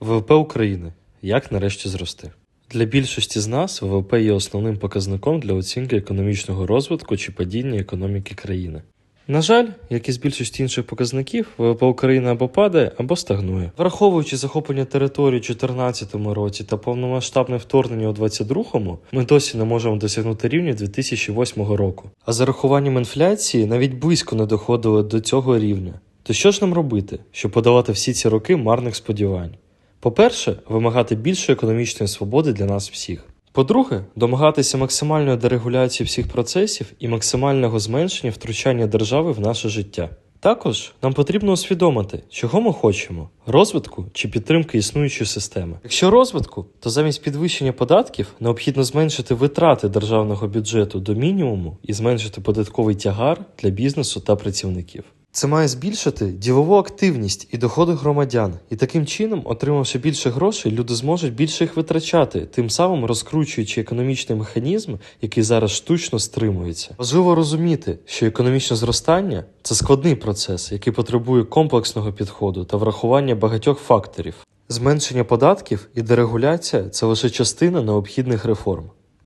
ВВП України як нарешті зрости? Для більшості з нас ВВП є основним показником для оцінки економічного розвитку чи падіння економіки країни. На жаль, як і з більшості інших показників, ВВП України або падає, або стагнує. Враховуючи захоплення території у 2014 році та повномасштабне вторгнення у 2022, ми досі не можемо досягнути рівня 2008 року. А за рахуванням інфляції навіть близько не доходили до цього рівня. То що ж нам робити, щоб подавати всі ці роки марних сподівань? По-перше, вимагати більшої економічної свободи для нас всіх. По-друге, домагатися максимальної дерегуляції всіх процесів і максимального зменшення втручання держави в наше життя. Також нам потрібно усвідомити, чого ми хочемо: розвитку чи підтримки існуючої системи. Якщо розвитку, то замість підвищення податків необхідно зменшити витрати державного бюджету до мінімуму і зменшити податковий тягар для бізнесу та працівників. Це має збільшити ділову активність і доходи громадян, і таким чином, отримавши більше грошей, люди зможуть більше їх витрачати, тим самим розкручуючи економічний механізм, який зараз штучно стримується. Важливо розуміти, що економічне зростання це складний процес, який потребує комплексного підходу та врахування багатьох факторів. Зменшення податків і дерегуляція це лише частина необхідних реформ.